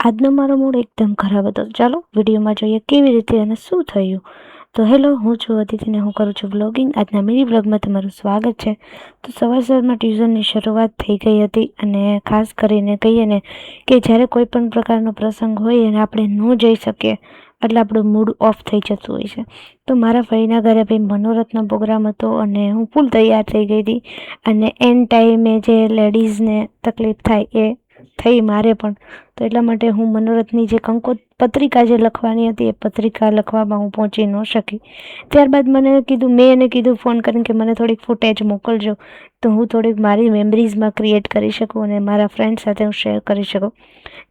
આજનો મારો મૂડ એકદમ ખરાબ હતો. ચાલો, વિડીયોમાં જોઈએ કેવી રીતે અને શું થયું. તો હેલો, હું છું અતિથિને હું કરું છું વ્લોગિંગ આજના મિની બ્લોગમાં તમારું સ્વાગત છે. તો સવાર સવારમાં ટ્યુશનની શરૂઆત થઈ ગઈ હતી અને ખાસ કરીને કહીએ ને કે જ્યારે કોઈ પણ પ્રકારનો પ્રસંગ હોય અને આપણે ન જઈ શકીએ, એટલે આપણું મૂડ ઓફ થઈ જતું હોય છે. તો મારા ફઈના ઘરે ભાઈ મનોરથનો પ્રોગ્રામ હતો અને હું ફૂલ તૈયાર થઈ ગઈ હતી. અને એન ટાઈમે જે લેડીઝને તકલીફ થાય એ થઈ મારે પણ. તો એટલા માટે હું મનોરથની જે કંકો પત્રિકા જે લખવાની હતી એ પત્રિકા લખવામાં હું પહોંચી ન શકી. ત્યારબાદ મને કીધું, મેં એને કીધું ફોન કરીને કે મને થોડીક ફૂટેજ મોકલજો. તો હું થોડીક મારી મેમરીઝમાં ક્રિએટ કરી શકું અને મારા ફ્રેન્ડ સાથે હું શેર કરી શકું.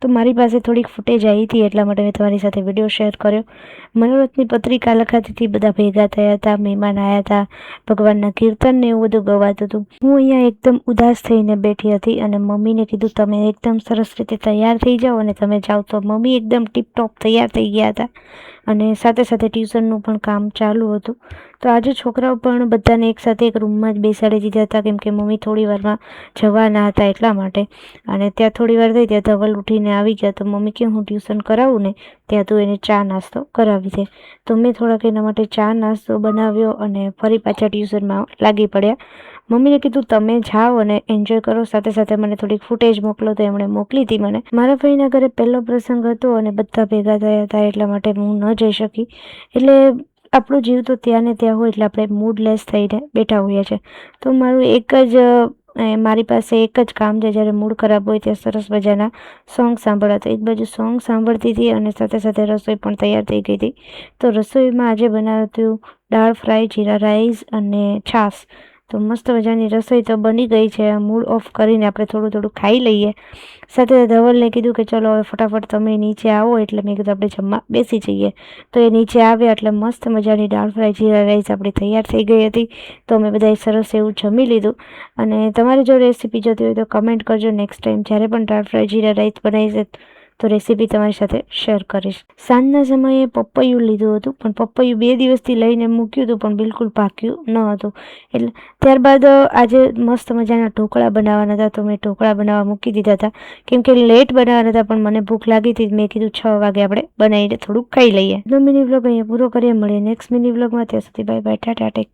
તો મારી પાસે થોડીક ફૂટેજ આવી હતી, એટલા માટે મેં તમારી સાથે વીડિયો શેર કર્યો. મનોરથની પત્રિકા લખાતી હતી, બધા ભેગા થયા હતા, મહેમાન આવ્યા હતા, ભગવાનના કીર્તનને એવું બધું ગવાતું હતું. હું અહીંયા એકદમ ઉદાસ થઈને બેઠી હતી અને મમ્મીને કીધું, તમે એકદમ સરસ રીતે તૈયાર થઈ જાઓ અને તમે જાઓ તો મમ્મી એકદમ ટીપટોપ તૈયાર થઈ ગયા હતા. અને સાથે સાથે ટ્યુશનનું પણ કામ ચાલુ હતું. તો આજે છોકરાઓ પણ બધાને એકસાથે એક રૂમમાં જ બેસાડી દીધા હતા, કેમ કે મમ્મી થોડી વારમાં જવાના હતા એટલા માટે. અને ત્યાં થોડી વાર થઈ ત્યાં ધવલ ઉઠીને આવી ગયા, તો મમ્મી કે, હું ટ્યુશન કરાવું ને? ત્યાં તું એને ચા નાસ્તો કરાવી દે. તો મેં થોડાક એના માટે ચા નાસ્તો બનાવ્યો અને ફરી પાછા ટ્યુશનમાં લાગી પડ્યા. મમ્મીને કીધું, તમે જાઓ અને એન્જોય કરો. સાથે સાથે મને થોડીક ફૂટેજ મોકલો તો એમણે મોકલી હતી મને. મારા ભાઈના ઘરે પહેલો પ્રસંગ હતો અને બધા ભેગા થયા હતા એટલા માટે હું ન જઈ શકી. એટલે આપણું જીવ તો ત્યાં ને ત્યાં હોય એટલે આપણે મૂડલેસ થઈને બેઠા હોઈએ છીએ. તો મારું એક જ મારી પાસે એક જ કામ છે, જ્યારે મૂડ ખરાબ હોય ત્યાં સરસ મજાના સોંગ સાંભળવા. તો એક બાજુ સોંગ સાંભળતી હતી અને સાથે સાથે રસોઈ પણ તૈયાર થઈ ગઈ હતી. તો રસોઈમાં આજે બનાવ્યું હતું દાળ ફ્રાય, જીરા રાઈસ અને છાશ. તો મસ્ત મજાની રસોઈ તો બની ગઈ છે. મૂડ ઓફ કરીને આપણે થોડું થોડું ખાઈ લઈએ. સાથે ધવલને કીધું કે ચલો હવે ફટાફટ તમે નીચે આવો એટલે મેં કીધું આપણે જમવા બેસી જઈએ. તો એ નીચે આવ્યા એટલે મસ્ત મજાની દાળ ફ્રાય જીરા રાઈસ આપણી તૈયાર થઈ ગઈ હતી. તો અમે બધાએ સરસ એવું જમી લીધું. અને તમારે જો રેસીપી જોતી હોય તો કમેન્ટ કરજો. નેક્સ્ટ ટાઈમ જ્યારે પણ દાળ ફ્રાય જીરા રાઈસ બનાવીશે તો રેસીપી તમારી સાથે શેર કરીશ. સાંજના સમયે પપૈયું લીધું હતું, પણ પપૈયું બે દિવસથી લઈને મૂક્યું હતું, પણ બિલકુલ પાક્યું ન હતું. એટલે ત્યારબાદ આજે મસ્ત મજાના ઢોકળા બનાવવાના હતા, તો મેં ઢોકળા બનાવવા મૂકી દીધા હતા. કેમ કે લેટ બનાવવાના હતા, પણ મને ભૂખ લાગી હતી, મેં કીધું છ વાગે આપણે બનાવીને થોડુંક ખાઈ લઈએ. તો મિની વ્લોગ અહીંયા પૂરો કરીએ. મળીએ નેક્સ્ટ મિની વ્લોગમાં ત્યાં સુધી બાય બાય ટાટા ટેક